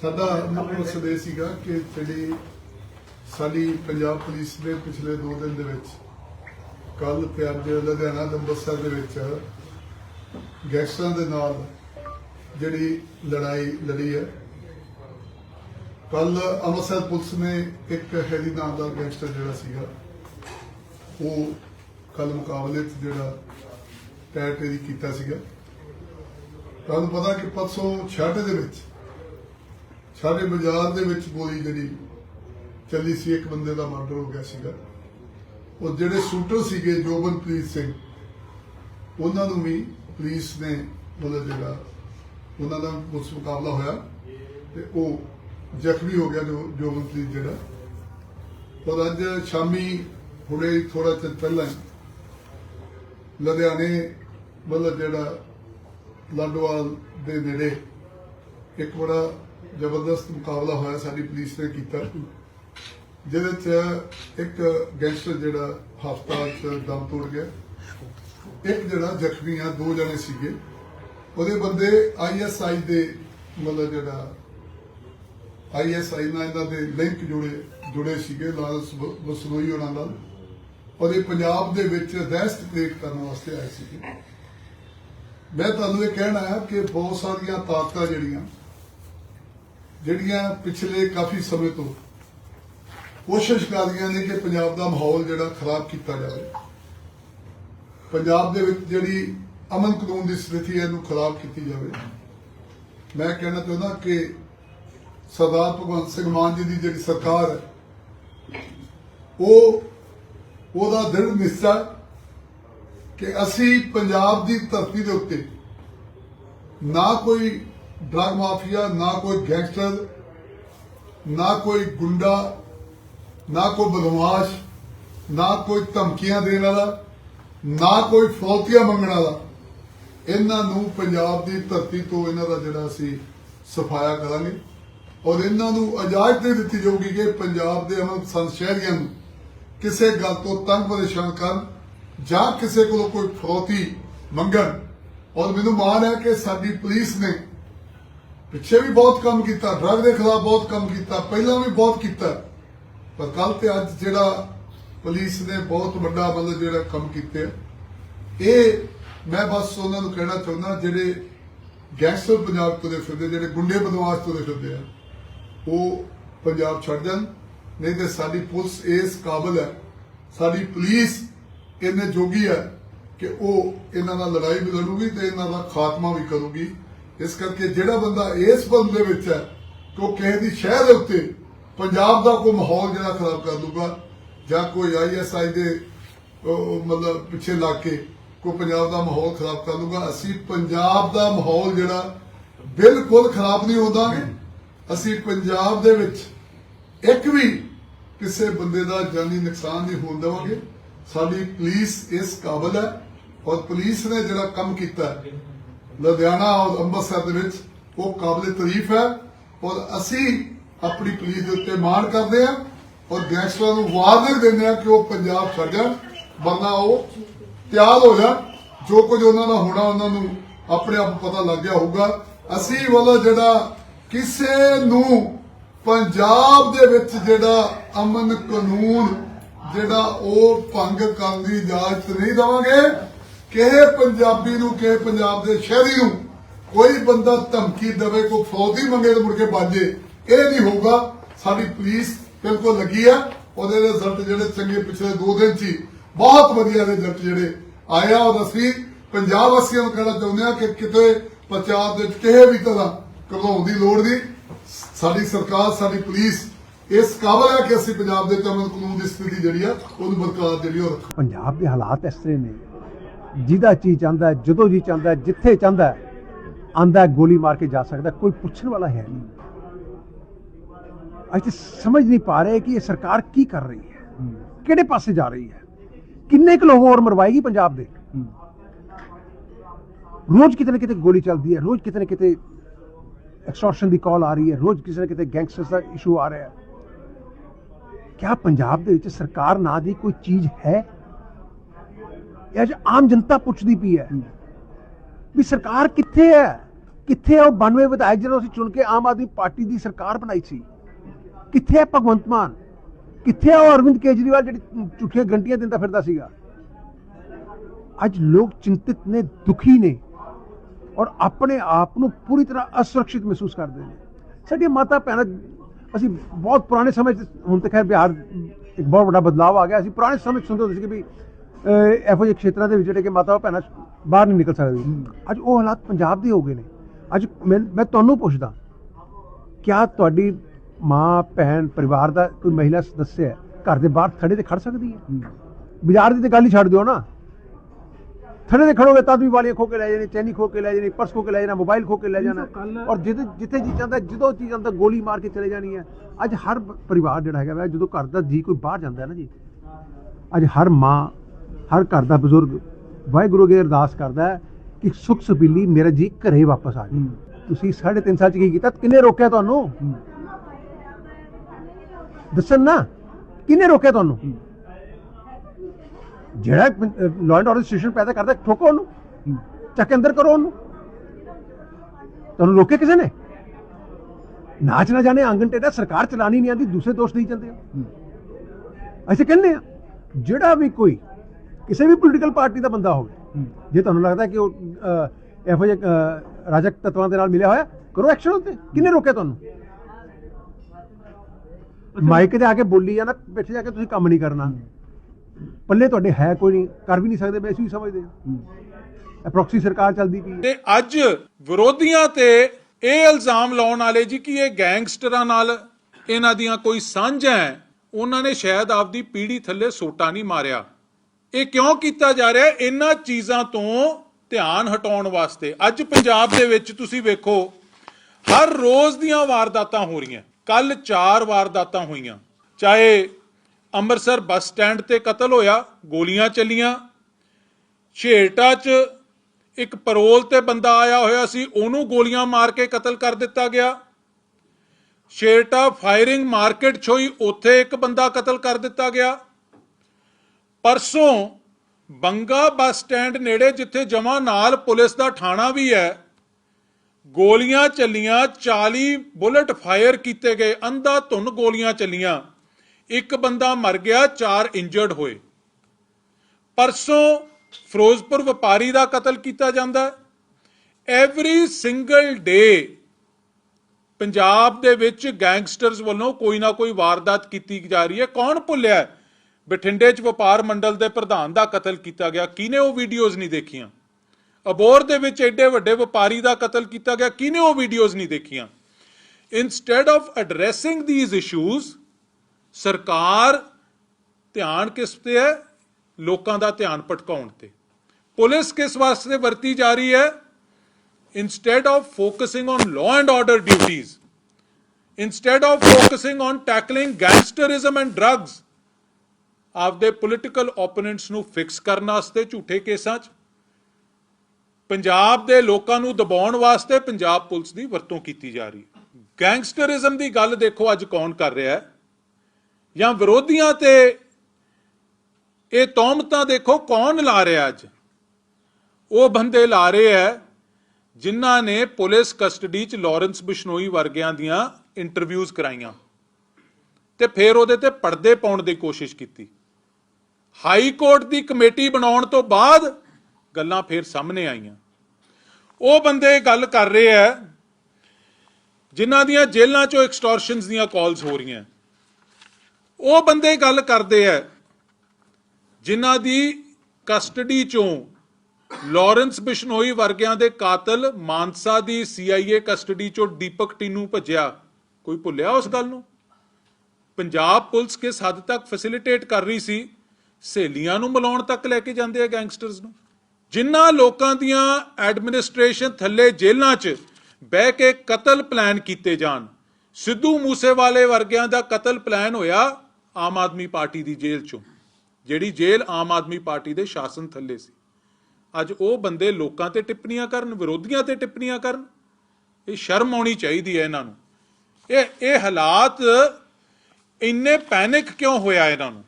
ਸਾਡਾ ਮੁੱਖ ਮਕਸਦ ਇਹ ਸੀਗਾ ਕਿ ਜਿਹੜੀ ਸਾਡੀ ਪੰਜਾਬ ਪੁਲਿਸ ਨੇ ਪਿਛਲੇ 2 ਦਿਨ ਦੇ ਵਿੱਚ ਕੱਲ ਤੇ ਅੱਜ ਲੁਧਿਆਣਾ ਤੇ ਅੰਮ੍ਰਿਤਸਰ ਦੇ ਵਿੱਚ ਗੈਂਗਸਟਰਾਂ ਦੇ ਨਾਲ ਜਿਹੜੀ ਲੜਾਈ ਲੜੀ ਹੈ। ਕੱਲ ਅੰਮ੍ਰਿਤਸਰ ਪੁਲਿਸ ਨੇ ਇੱਕ ਹੈਰੀ ਨਾਮ ਦਾ ਗੈਂਗਸਟਰ ਜਿਹੜਾ ਸੀਗਾ, ਉਹ ਕੱਲ ਮੁਕਾਬਲੇ 'ਚ ਜਿਹੜਾ ਟੈਟੇਰੀ ਕੀਤਾ ਸੀਗਾ। ਤੁਹਾਨੂੰ ਪਤਾ ਕਿ ਪਰਸੋਂ ਛਾਟੇ ਦੇ ਵਿੱਚ ਸਾਡੇ ਬਾਜ਼ਾਰ ਦੇ ਵਿੱਚ ਗੋਲੀ ਜਿਹੜੀ ਚੱਲੀ ਸੀ, ਇੱਕ ਬੰਦੇ ਦਾ ਮਰਡਰ ਹੋ ਗਿਆ ਸੀਗਾ। ਉਹ ਜਿਹੜੇ ਸ਼ੂਟਰ ਸੀਗੇ, ਜੋਬਨਪ੍ਰੀਤ ਸਿੰਘ, ਉਹਨਾਂ ਨੂੰ ਵੀ ਪੁਲਿਸ ਨੇ ਮਤਲਬ ਜਿਹੜਾ ਉਹਨਾਂ ਦਾ ਪੁਲਿਸ ਮੁਕਾਬਲਾ ਹੋਇਆ ਤੇ ਉਹ ਜ਼ਖਮੀ ਹੋ ਗਿਆ ਜੋ ਜੋਬਨਪ੍ਰੀਤ ਜਿਹੜਾ। ਪਰ ਅੱਜ ਸ਼ਾਮੀ, ਹੁਣੇ ਥੋੜਾ ਚਿਰ ਪਹਿਲਾਂ ਹੀ ਲੁਧਿਆਣੇ ਮਤਲਬ ਜਿਹੜਾ ਲਾਡੋਵਾਲ ਦੇ ਨੇੜੇ ਇੱਕ ਬੜਾ ਜ਼ਬਰਦਸਤ ਮੁਕਾਬਲਾ ਹੋਇਆ ਸਾਡੀ ਪੁਲਿਸ ਨੇ ਕੀਤਾ। ਜਿਹਦੇ ਚ ਇੱਕ ਗੈਂਗਸਟਰ ਜਿਹੜਾ ਹਸਪਤਾਲ ਚ ਦਮ ਤੋੜ ਗਿਆ। ਇੱਕ ਜਿਹੜਾ ਜ਼ਖਮੀ ਆ, ਦੋ ਜਣੇ ਸੀਗੇ। ਉਹਦੇ ਬੰਦੇ ਆਈਐਸਆਈ ਦੇ ਮਤਲਬ ਜਿਹੜਾ ਆਈਐਸਆਈ ਨਾਲ ਇਹਨਾਂ ਦੇ ਲਿੰਕ ਜੁੜੇ ਜੁੜੇ ਸੀਗੇ ਲਾਲਸ ਵਸਲੋਈ ਉਹਨਾਂ ਨਾਲ। ਔਰ ਇਹ ਪੰਜਾਬ ਦੇ ਵਿੱਚ ਦਹਿਸ਼ਤ ਕ੍ਰੀਏਟ ਕਰਨ ਵਾਸਤੇ ਆਏ ਸੀਗੇ। ਮੈਂ ਤੁਹਾਨੂੰ ਇਹ ਕਹਿਣਾ ਹੈ ਕਿ ਬਹੁਤ ਸਾਰੀਆਂ ਤਾਕਤਾਂ ਜਿਹੜੀਆਂ ਜਿਹੜੀਆਂ ਪਿਛਲੇ ਕਾਫੀ ਸਮੇਂ ਤੋਂ ਕੋਸ਼ਿਸ਼ ਕਰ ਰਹੀਆਂ ਨੇ ਕਿ ਪੰਜਾਬ ਦਾ ਮਾਹੌਲ ਜਿਹੜਾ ਖਰਾਬ ਕੀਤਾ ਜਾਵੇ। ਪੰਜਾਬ ਦੇ ਵਿੱਚ ਜਿਹੜੀ ਅਮਨ ਕਾਨੂੰਨ ਦੀ ਸਥਿਤੀ ਹੈ, ਇਹਨੂੰ ਖਰਾਬ ਕੀਤੀ ਜਾਵੇ। ਮੈਂ ਕਹਿਣਾ ਚਾਹੁੰਦਾ ਕਿ ਸਰਦਾਰ ਭਗਵੰਤ ਸਿੰਘ ਮਾਨ ਜੀ ਦੀ ਜਿਹੜੀ ਸਰਕਾਰ ਹੈ, ਉਹ, ਉਹਦਾ ਦ੍ਰਿੜ ਨਿਸ਼ਚਾ ਕਿ ਅਸੀਂ ਪੰਜਾਬ ਦੀ ਧਰਤੀ ਦੇ ਉੱਤੇ ਨਾ ਕੋਈ ਡਰਗ ਮਾਫੀਆ, ਨਾ ਕੋਈ ਗੈਂਗਸਟਰ, ਨਾ ਕੋਈ ਗੁੰਡਾ, ਨਾ ਕੋਈ ਬਦਮਾਸ਼, ਨਾ ਕੋਈ ਧਮਕੀਆਂ ਦੇਣ ਵਾਲਾ, ਨਾ ਕੋਈ ਫੌਲਤੀਆਂ ਮੰਗਣ ਵਾਲਾ। ਇਹਨਾਂ ਨੂੰ ਪੰਜਾਬ ਦੀ ਧਰਤੀ ਤੋਂ ਇਹਨਾਂ ਦਾ ਜਿਹੜਾ ਅਸੀਂ ਸਫਾਇਆ ਕਰਾਂਗੇ ਔਰ ਇਹਨਾਂ ਨੂੰ ਇਜਾਜ਼ਤ ਦੇ ਦਿੱਤੀ ਜਾਊਗੀ ਕਿ ਪੰਜਾਬ ਦੇ ਅਮਨ ਪਸੰਦ ਸ਼ਹਿਰੀਆਂ ਨੂੰ ਕਿਸੇ ਗੱਲ ਤੋਂ ਤੰਗ ਪਰੇਸ਼ਾਨ ਕਰਨ ਜਾਂ ਕਿਸੇ ਕੋਲੋਂ ਕੋਈ ਫਰੋਤੀ ਮੰਗਣ। ਔਰ ਮੈਨੂੰ ਮਾਣ ਹੈ ਕਿ ਸਾਡੀ ਪੁਲਿਸ ਨੇ ਪਿੱਛੇ ਵੀ ਬਹੁਤ ਕੰਮ ਕੀਤਾ, ਡਰਗ ਦੇ ਖਿਲਾਫ ਬਹੁਤ ਕੰਮ ਕੀਤਾ, ਪਹਿਲਾਂ ਵੀ ਬਹੁਤ ਕੀਤਾ। ਪਰ ਕੱਲ ਤੇ ਅੱਜ ਜਿਹੜਾ ਪੁਲਿਸ ਨੇ ਬਹੁਤ ਵੱਡਾ ਮਤਲਬ ਜਿਹੜਾ ਕੰਮ ਕੀਤੇ ਇਹ ਮੈਂ ਬਸ ਉਹਨਾਂ ਨੂੰ ਕਹਿਣਾ ਚਾਹੁੰਦਾ, ਜਿਹੜੇ ਗੈਂਗਸਟਰ ਪੰਜਾਬ ਤੋਂ ਦੇ ਫਿਰਦੇ, ਜਿਹੜੇ ਗੁੰਡੇ ਬਦਮਾਸ਼ ਤੋਂ ਦੇ ਫਿਰਦੇ ਆ, ਉਹ ਪੰਜਾਬ ਛੱਡ ਜਾਣ। ਨਹੀਂ ਤੇ ਸਾਡੀ ਪੁਲਿਸ ਇਸ ਕਾਬਲ ਹੈ, ਸਾਡੀ ਪੁਲਿਸ ਇਹਨੇ ਜੋਗੀ ਹੈ ਕਿ ਉਹ ਇਹਨਾਂ ਨਾਲ ਲੜਾਈ ਵੀ ਲੜੂਗੀ ਤੇ ਇਹਨਾਂ ਦਾ ਖਾਤਮਾ ਵੀ ਕਰੂਗੀ। ਇਸ ਕਰਕੇ ਜਿਹੜਾ ਬੰਦਾ ਇਸ ਬੰਦ ਦੇ ਵਿੱਚ ਹੈ ਕਿ ਕਿਸੇ ਦੀ ਸ਼ਹਿਰ ਦੇ ਉੱਤੇ ਪੰਜਾਬ ਦਾ ਕੋਈ ਮਾਹੌਲ ਜਿਹੜਾ ਖਰਾਬ ਕਰ ਦੂਗਾ, ਜਾਂ ਕੋਈ ਆਈਐਸਆਈ ਦੇ ਉਹ- ਉਹ ਮਤਲਬ ਪਿੱਛੇ ਲਾ ਕੇ ਕੋਈ ਪੰਜਾਬ ਦਾ ਮਾਹੌਲ ਖਰਾਬ ਕਰ ਦੂਗਾ, ਅਸੀਂ ਪੰਜਾਬ ਦਾ ਮਾਹੌਲ ਜਿਹੜਾ ਬਿਲਕੁਲ ਖਰਾਬ ਨਹੀਂ ਹੁੰਦਾ। ਅਸੀਂ ਪੰਜਾਬ ਦੇ ਵਿੱਚ ਇੱਕ ਵੀ ਕਿਸੇ ਬੰਦੇ ਦਾ ਜਾਨੀ ਨੁਕਸਾਨ ਨਹੀਂ ਹੋਣ ਦੇਵਾਂਗੇ। ਸਾਡੀ ਪੁਲਿਸ ਇਸ ਕਾਬਲ ਹੈ ਔਰ ਪੁਲਿਸ ਨੇ ਜਿਹੜਾ ਕੰਮ ਕੀਤਾ ਲੁਧਿਆਣਾ ਔਰ ਅੰਮ੍ਰਿਤਸਰ ਦੇ ਵਿੱਚ ਉਹ ਕਾਬਲੇ ਤਾਰੀਫ ਹੈ ਔਰ ਅਸੀਂ ਆਪਣੀ ਪੁਲਿਸ ਦੇ ਉੱਤੇ ਮਾਣ ਕਰਦੇ ਹਾਂ ਔਰ ਗੈਂਗਸਟਰਾਂ ਨੂੰ ਵਾਰਨਿੰਗ ਦਿੰਦੇ ਹਾਂ ਕਿ ਉਹ ਪੰਜਾਬ ਛੱਡ ਜਾਣ ਵਰਨਾ ਉਹ ਤਿਆਰ ਹੋ ਜਾਣ, ਜੋ ਕੁਝ ਉਹਨਾਂ ਦਾ ਹੋਣਾ ਉਹਨਾਂ ਨੂੰ ਆਪਣੇ ਆਪ ਪਤਾ ਲੱਗ ਗਿਆ ਹੋਊਗਾ। ਅਸੀਂ ਵਾਲਾ ਜਿਹੜਾ ਕਿਸੇ ਨੂੰ ਪੰਜਾਬ ਦੇ ਵਿੱਚ ਜਿਹੜਾ ਅਮਨ ਕਾਨੂੰਨ, ਜਿਹੜਾ ਉਹ ਭੰਗ ਕਰਨ ਦੀ ਇਜਾਜ਼ਤ ਨਹੀਂ ਦੇਵਾਂਗੇ। ਕਿਸੇ ਪੰਜਾਬੀ ਨੂੰ ਕਿਸੇ ਪੰਜਾਬ ਦੇ ਸ਼ਹਿਰੀ ਨੂੰ ਕੋਈ ਬੰਦਾ ਧਮਕੀ ਦੇਵੇ, ਕੋਈ ਫੌਜੀ ਮੰਗੇ ਤੇ ਮੁੜ ਕੇ ਬਾਜੇ ਇਹ ਨਹੀਂ ਹੋਊਗਾ। ਸਾਡੀ ਪੁਲਿਸ ਬਿਲਕੁਲ ਲੱਗੀ ਆ। ਉਹਦੇ ਰਿਜ਼ਲਟ ਜਿਹੜੇ ਚੰਗੇ ਪਿਛਲੇ 2 ਦਿਨ ਚ ਬਹੁਤ ਵਧੀਆ ਰਿਜ਼ਲਟ ਜਿਹੜੇ ਆਏ ਆ। ਅਸੀਂ ਪੰਜਾਬ ਵਾਸੀਆਂ ਨੂੰ ਕਹਿਣਾ ਚਾਹੁੰਦੇ ਆ ਕਿ ਕਿਤੇ ਪੰਜਾਬ ਦੇ ਵਿੱਚ ਕਿਸੇ ਵੀ ਤਰ੍ਹਾਂ ਘਬਰਾਉਣ ਦੀ ਲੋੜ ਨਹੀਂ। ਸਾਡੀ ਸਰਕਾਰ, ਸਾਡੀ ਪੁਲਿਸ ਇਸ ਕਾਬਲ ਹੈ ਕਿ ਅਸੀਂ ਪੰਜਾਬ ਦੇ ਵਿੱਚ ਕਾਨੂੰਨ ਦੀ ਸਥਿਤੀ ਜਿਹੜੀ ਆ, ਉਹਨੂੰ ਬਰਕਰਾਰ ਜਿਹੜੀ ਉਹ ਰੱਖਾਂਗੇ ਪੰਜਾਬ ਦੇ ਹਾਲਾਤ ਇਸ ਤਰ੍ਹਾਂ ਨੇ। ਜਿਹਦਾ ਜੀ ਚਾਹੁੰਦਾ ਜਦੋਂ ਜੀ ਚਾਹੁੰਦਾ ਜਿੱਥੇ ਚਾਹੁੰਦਾ ਆਂਦਾ ਗੋਲੀ ਮਾਰ ਕੇ ਜਾ ਸਕਦਾ ਕੋਈ ਪੁੱਛਣ ਵਾਲਾ ਹੈ ਨਹੀਂ। ਅੱਜ ਤੇ ਸਮਝ ਨਹੀਂ ਪਾ ਰਹੇ ਕਿ ਇਹ ਸਰਕਾਰ ਕੀ ਕਰ ਰਹੀ ਹੈ। ਕਿਹੜੇ ਪਾਸੇ ਜਾ ਰਹੀ ਹੈ। ਕਿੰਨੇ ਕੁ ਲੋਕ ਹੋਰ ਮਰਵਾਏਗੀ ਪੰਜਾਬ ਦੇ? ਰੋਜ਼ ਕਿਤੇ ਨਾ ਕਿਤੇ ਗੋਲੀ ਚੱਲਦੀ ਹੈ ਰੋਜ਼ ਕਿਤੇ ਨਾ ਕਿਤੇ ਐਕਸਟੋਰਸ਼ਨ ਦੀ ਕਾਲ ਆ ਰਹੀ ਹੈ ਰੋਜ਼ ਕਿਸੇ ਨਾ ਕਿਤੇ ਗੈਂਗਸਟਰਸ ਦਾ ਇਸ਼ੂ ਆ ਰਿਹਾ ਹੈ। ਕਿਆ ਪੰਜਾਬ ਦੇ ਵਿੱਚ ਸਰਕਾਰ ਨਾਂ ਦੀ ਕੋਈ ਚੀਜ਼ ਹੈ? ਇਹ ਅੱਜ ਆਮ ਜਨਤਾ ਪੁੱਛਦੀ ਪਈ ਹੈ ਵੀ ਸਰਕਾਰ ਕਿੱਥੇ ਹੈ? ਕਿੱਥੇ ਉਹ 92 ਵਿਧਾਇਕ ਜਦੋਂ ਅਸੀਂ ਚੁਣ ਕੇ ਆਮ ਆਦਮੀ ਪਾਰਟੀ ਦੀ ਸਰਕਾਰ ਬਣਾਈ ਸੀ? ਕਿੱਥੇ ਹੈ ਭਗਵੰਤ ਮਾਨ? ਕਿੱਥੇ ਆ ਉਹ ਅਰਵਿੰਦ ਕੇਜਰੀਵਾਲ ਜਿਹੜੀ ਝੂਠੀਆਂ ਗਰੰਟੀਆਂ ਦਿੰਦਾ ਫਿਰਦਾ ਸੀਗਾ? ਅੱਜ ਲੋਕ ਚਿੰਤਿਤ ਨੇ, ਦੁਖੀ ਨੇ ਔਰ ਆਪਣੇ ਆਪ ਨੂੰ ਪੂਰੀ ਤਰ੍ਹਾਂ ਅਸੁਰੱਖਿਅਤ ਮਹਿਸੂਸ ਕਰਦੇ ਨੇ। ਸਾਡੀਆਂ ਮਾਤਾ ਭੈਣਾਂ, ਅਸੀਂ ਬਹੁਤ ਪੁਰਾਣੇ ਸਮੇਂ 'ਚ, ਹੁਣ ਤਾਂ ਖੈਰ ਬਿਹਾਰ ਇੱਕ ਬਹੁਤ ਵੱਡਾ ਬਦਲਾਅ ਆ ਗਿਆ। ਅਸੀਂ ਪੁਰਾਣੇ ਸਮੇਂ 'ਚ ਸੁਣਦੇ ਹੁੰਦੇ ਸੀ ਕਿ ਵੀ ਇਹੋ ਜਿਹੇ ਖੇਤਰਾਂ ਦੇ ਵਿੱਚ ਜਿਹੜੇ ਕਿ ਮਾਤਾ ਭੈਣਾਂ ਬਾਹਰ ਨਹੀਂ ਨਿਕਲ ਸਕਦੀ। ਅੱਜ ਉਹ ਹਾਲਾਤ ਪੰਜਾਬ ਦੇ ਹੋ ਗਏ ਨੇ। ਅੱਜ ਮੈਂ ਤੁਹਾਨੂੰ ਪੁੱਛਦਾ ਕਿਆ ਤੁਹਾਡੀ ਮਾਂ ਭੈਣ ਪਰਿਵਾਰ ਦਾ ਕੋਈ ਮਹਿਲਾ ਸਦੱਸਿਆ ਘਰ ਦੇ ਬਾਹਰ ਥੜੇ ਤੇ ਖੜ ਸਕਦੀ ਹੈ? ਬਾਜ਼ਾਰ ਦੀ ਤੇ ਗੱਲ ਹੀ ਛੱਡ ਦਿਓ ਨਾ। ਥੜੇ ਤੇ ਖੜੋਗੇ ਤਦ ਵੀ ਵਾਲੀਆਂ ਖੋ ਕੇ ਲੈ ਜਾਣੀ ਚੈਨੀ ਖੋ ਕੇ ਲੈ ਜਾਣੀ ਪਰਸ ਖੋ ਕੇ ਲੈ ਜਾਣਾ ਮੋਬਾਈਲ ਖੋ ਕੇ ਲੈ ਜਾਣਾ। ਔਰ ਜਿੱਥੇ ਜਿੱਥੇ ਜੀ ਜਾਂਦਾ ਜਦੋਂ ਚੀਜ਼ ਜਾਂਦਾ ਗੋਲੀ ਮਾਰ ਕੇ ਚਲੇ ਜਾਣੀ ਹੈ। ਅੱਜ ਹਰ ਪਰਿਵਾਰ ਜਿਹੜਾ ਹੈਗਾ ਵਾ ਜਦੋਂ ਘਰ ਦਾ ਜੀ ਕੋਈ ਬਾਹਰ ਜਾਂਦਾ ਹੈ ਨਾ ਜੀ ਅੱਜ ਹਰ ਮਾਂ ਹਰ ਘਰ ਦਾ ਬਜ਼ੁਰਗ ਵਾਹਿਗੁਰੂ ਅੱਗੇ ਅਰਦਾਸ ਕਰਦਾ ਹੈ ਕਿ ਸੁਖ ਸੁਪੀਲੀ ਮੇਰਾ ਜੀ ਘਰੇ ਵਾਪਸ ਆ ਜਾਏ। ਤੁਸੀਂ 3.5 ਸਾਲ ਚ ਕੀ ਕੀਤਾ? ਕਿੰਨੇ ਰੋਕਿਆ ਤੁਹਾਨੂੰ? ਦੱਸਣ ਨਾ ਕਿੰਨੇ ਰੋਕਿਆ ਤੁਹਾਨੂੰ? ਜਿਹੜਾ ਲਾਅ ਐਂਡ ਆਰਡਰ ਸਿਚੁਏਸ਼ਨ ਪੈਦਾ ਕਰਦਾ ਠੋਕੋ ਉਹਨੂੰ। ਚੱਕ ਅੰਦਰ ਕਰੋ ਉਹਨੂੰ। ਤੁਹਾਨੂੰ ਰੋਕੇ ਕਿਸੇ ਨੇ? ਨਾਚ ਨਾ ਜਾਣੇ ਆਂਗਣ ਟੇਡਾ ਸਰਕਾਰ ਚਲਾਣੀ ਨਹੀਂ ਆਂਦੀ ਦੂਸਰੇ ਦੋਸ਼ ਦੇਈ ਜਾਂਦੇ ਹੋ। ਅਸੀਂ ਕਹਿੰਦੇ ਆ ਜਿਹੜਾ ਵੀ ਕੋਈ ਕਿਸੇ ਵੀ ਪੋਲੀਟੀਕਲ ਪਾਰਟੀ ਦਾ ਬੰਦਾ ਹੋਵੇ ਜੇ ਤੁਹਾਨੂੰ ਲੱਗਦਾ ਕਿ ਉਹ ਇਹੋ ਜਿਹੇ ਰਾਜਕ ਤੱਤਵਾਂ ਦੇ ਨਾਲ ਮਿਲਿਆ ਹੋਇਆ ਕਰੋ ਐਕਸ਼ਨ ਉੱਤੇ ਕਿਹਨੇ ਰੋਕਿਆ ਤੁਹਾਨੂੰ? ਮਾਈਕ ਤੇ ਆ ਕੇ ਬੋਲੀ ਜਾਣਾ ਬੈਠੇ ਜਾ ਕੇ ਤੁਸੀਂ ਕੰਮ ਨਹੀਂ ਕਰਨਾ। ਪੱਲੇ ਤੁਹਾਡੇ ਹੈ ਕੋਈ ਨਹੀਂ ਕਰ ਵੀ ਨਹੀਂ ਸਕਦੇ ਵੈਸੇ ਵੀ ਸਮਝਦੇ ਆ। ਪ੍ਰੋਕਸੀ ਸਰਕਾਰ ਚੱਲਦੀ ਪਈ ਹੈ। ਤੇ ਅੱਜ ਵਿਰੋਧੀਆਂ ਤੇ ਇਹ ਇਲਜ਼ਾਮ ਲਾਉਣ ਵਾਲੇ ਜੀ ਕਿ ਇਹ ਗੈਂਗਸਟਰਾਂ ਨਾਲ ਇਹਨਾਂ ਦੀਆਂ ਕੋਈ ਸਾਂਝਾਂ ਹੈ ਉਹਨਾਂ ਨੇ ਸ਼ਾਇਦ ਆਪਦੀ ਪੀੜੀ ਥੱਲੇ ਸੋਟਾ ਨਹੀਂ ਮਾਰਿਆ। ਇਹ ਕਿਉਂ ਕੀਤਾ ਜਾ ਰਿਹਾ? ਇਹਨਾਂ ਚੀਜ਼ਾਂ ਤੋਂ ਧਿਆਨ ਹਟਾਉਣ ਵਾਸਤੇ। ਅੱਜ ਪੰਜਾਬ ਦੇ ਵਿੱਚ ਤੁਸੀਂ ਵੇਖੋ, ਹਰ ਰੋਜ਼ ਦੀਆਂ ਵਾਰਦਾਤਾਂ ਹੋ ਰਹੀਆਂ। ਕੱਲ ਚਾਰ ਵਾਰਦਾਤਾਂ ਹੋਈਆਂ। ਚਾਹੇ ਅੰਮ੍ਰਿਤਸਰ ਬੱਸ ਸਟੈਂਡ ਤੇ ਕਤਲ ਹੋਇਆ, ਗੋਲੀਆਂ ਚੱਲੀਆਂ ਛੇਟਾ 'ਚ ਇੱਕ ਪਰੋਲ ਤੇ ਬੰਦਾ ਆਇਆ ਹੋਇਆ ਸੀ, ਉਹਨੂੰ ਗੋਲੀਆਂ ਮਾਰ ਕੇ ਕਤਲ ਕਰ ਦਿੱਤਾ ਗਿਆ। ਛੇਟਾ ਫਾਇਰਿੰਗ ਮਾਰਕੀਟ 'ਚ ਹੋਈ ਉੱਥੇ ਇੱਕ ਬੰਦਾ ਕਤਲ ਕਰ ਦਿੱਤਾ ਗਿਆ। ਪਰਸੋਂ ਬੰਗਾ ਬੱਸ ਸਟੈਂਡ ਨੇੜੇ ਜਿੱਥੇ ਜਮਾ ਨਾਲ ਪੁਲਿਸ ਦਾ ਥਾਣਾ ਵੀ ਹੈ, ਗੋਲੀਆਂ ਚੱਲੀਆਂ 40 ਬੁਲਟ ਫਾਇਰ ਕੀਤੇ ਗਏ, ਅੰਧਾ ਧੁੰਨ ਗੋਲੀਆਂ ਚੱਲੀਆਂ। ਇੱਕ ਬੰਦਾ ਮਰ ਗਿਆ, ਚਾਰ ਇੰਜਰਡ ਹੋਏ। ਪਰਸੋਂ ਫਿਰੋਜ਼ਪੁਰ ਵਪਾਰੀ ਦਾ ਕਤਲ ਕੀਤਾ ਜਾਂਦਾ ਹੈ। ਐਵਰੀ ਸਿੰਗਲ ਡੇ ਪੰਜਾਬ ਦੇ ਵਿੱਚ ਗੈਂਗਸਟਰਸ ਵੱਲੋਂ ਕੋਈ ਨਾ ਕੋਈ ਵਾਰਦਾਤ ਕੀਤੀ ਜਾ ਰਹੀ ਹੈ। ਕੌਣ ਭੁੱਲਿਆ ਬਠਿੰਡੇ 'ਚ ਵਪਾਰ ਮੰਡਲ ਦੇ ਪ੍ਰਧਾਨ ਦਾ ਕਤਲ ਕੀਤਾ ਗਿਆ। ਕਿਹਨੇ ਉਹ ਵੀਡੀਓਜ਼ ਨਹੀਂ ਦੇਖੀਆਂ? ਅਬੋਰ ਦੇ ਵਿੱਚ ਐਡੇ ਵੱਡੇ ਵਪਾਰੀ ਦਾ ਕਤਲ ਕੀਤਾ ਗਿਆ। ਕਿਹਨੇ ਉਹ ਵੀਡੀਓਜ਼ ਨਹੀਂ ਦੇਖੀਆਂ? Instead of addressing these issues ਸਰਕਾਰ ਧਿਆਨ ਕਿਸ ਤੇ ਹੈ? ਲੋਕਾਂ ਦਾ ਧਿਆਨ ਭਟਕਾਉਣ ਤੇ। ਪੁਲਿਸ ਕਿਸ ਵਾਸਤੇ ਵਰਤੀ ਜਾ ਰਹੀ ਹੈ? Instead of focusing on law and order duties instead of focusing on tackling gangsterism and drugs ਆਪਦੇ ਪੋਲਿਟੀਕਲ ਓਪੋਨੈਂਟਸ ਨੂੰ ਫਿਕਸ ਕਰਨ ਵਾਸਤੇ, ਝੂਠੇ ਕੇਸਾਂ 'ਚ, ਪੰਜਾਬ ਦੇ ਲੋਕਾਂ ਨੂੰ ਦਬਾਉਣ ਵਾਸਤੇ ਪੰਜਾਬ ਪੁਲਿਸ ਦੀ ਵਰਤੋਂ ਕੀਤੀ ਜਾ ਰਹੀ ਗੈਂਗਸਟਰਿਜ਼ਮ ਦੀ ਗੱਲ ਦੇਖੋ ਅੱਜ ਕੌਣ ਕਰ ਰਿਹਾ ਹੈ? ਜਾਂ ਵਿਰੋਧੀਆਂ ਤੇ ਇਹ ਤੌਮਤਾਂ ਦੇਖੋ ਕੌਣ ਲਾ ਰਿਹਾ ਅੱਜ? ਉਹ ਬੰਦੇ ਲਾ ਰਹੇ ਹੈ ਜਿਨ੍ਹਾਂ ਨੇ ਪੁਲਿਸ ਕਸਟਡੀ 'ਚ ਲਾਰੈਂਸ ਬਿਸ਼ਨੋਈ ਵਰਗਿਆਂ ਦੀਆਂ ਇੰਟਰਵਿਊਜ਼ ਕਰਾਈਆਂ ਤੇ ਫਿਰ ਉਹਦੇ ਤੇ ਪਰਦੇ ਪਾਉਣ ਦੀ ਕੋਸ਼ਿਸ਼ ਕੀਤੀ। ਹਾਈ ਕੋਰਟ ਦੀ ਕਮੇਟੀ ਬਣਾਉਣ ਤੋਂ ਬਾਅਦ ਗੱਲਾਂ ਫਿਰ ਸਾਹਮਣੇ ਆਈਆਂ। ਉਹ ਬੰਦੇ ਗੱਲ ਕਰ ਰਹੇ ਆ, ਜਿਨ੍ਹਾਂ ਦੀਆਂ ਜੇਲ੍ਹਾਂ 'ਚੋਂ ਐਕਸਟੋਰਸ਼ਨਸ ਦੀਆਂ ਕਾਲਸ ਹੋ ਰਹੀਆਂ। ਉਹ ਬੰਦੇ ਗੱਲ ਕਰਦੇ ਆ, ਜਿਨ੍ਹਾਂ ਦੀ ਕਸਟਡੀ 'ਚੋਂ ਲਾਰੈਂਸ ਬਿਸ਼ਨੋਈ ਵਰਗਿਆਂ ਦੇ ਕਾਤਲ ਮਾਨਸਾ ਦੀ ਸੀਆਈਏ ਕਸਟਡੀ ਚੋਂ ਦੀਪਕ ਟੀਨੂ ਭੱਜਿਆ। ਕੋਈ ਭੁੱਲਿਆ ਉਸ ਗੱਲ ਨੂੰ? ਪੰਜਾਬ ਪੁਲਿਸ ਕਿਸ ਹੱਦ ਤੱਕ ਫੈਸਿਲਿਟੇਟ ਕਰ ਰਹੀ ਸੀ? ਸਹੇਲੀਆਂ ਨੂੰ ਮਿਲਾਉਣ ਤੱਕ ਲੈ ਕੇ ਜਾਂਦੇ ਆ ਗੈਂਗਸਟਰਸ ਨੂੰ। ਜਿਨ੍ਹਾਂ ਲੋਕਾਂ ਦੀਆਂ ਐਡਮਿਨਿਸਟ੍ਰੇਸ਼ਨ ਥੱਲੇ ਜੇਲ੍ਹਾਂ 'ਚ ਬਹਿ ਕੇ ਕਤਲ ਪਲਾਨ ਕੀਤੇ ਜਾਣ, ਸਿੱਧੂ ਮੂਸੇਵਾਲੇ ਵਰਗਿਆਂ ਦਾ ਕਤਲ ਪਲਾਨ ਹੋਇਆ ਆਮ ਆਦਮੀ ਪਾਰਟੀ ਦੀ ਜੇਲ੍ਹ 'ਚੋਂ, ਜਿਹੜੀ ਜੇਲ੍ਹ ਆਮ ਆਦਮੀ ਪਾਰਟੀ ਦੇ ਸ਼ਾਸਨ ਥੱਲੇ ਸੀ। ਅੱਜ ਉਹ ਬੰਦੇ ਲੋਕਾਂ ਤੇ ਟਿੱਪਣੀਆਂ ਕਰਨ, ਵਿਰੋਧੀਆਂ ਤੇ ਟਿੱਪਣੀਆਂ ਕਰਨ। ਇਹ ਸ਼ਰਮ ਆਉਣੀ ਚਾਹੀਦੀ ਹੈ ਇਹਨਾਂ ਨੂੰ। ਇਹ ਇਹ ਹਾਲਾਤ ਇੰਨੇ ਪੈਨਿਕ ਕਿਉਂ ਹੋਇਆ ਇਹਨਾਂ ਨੂੰ?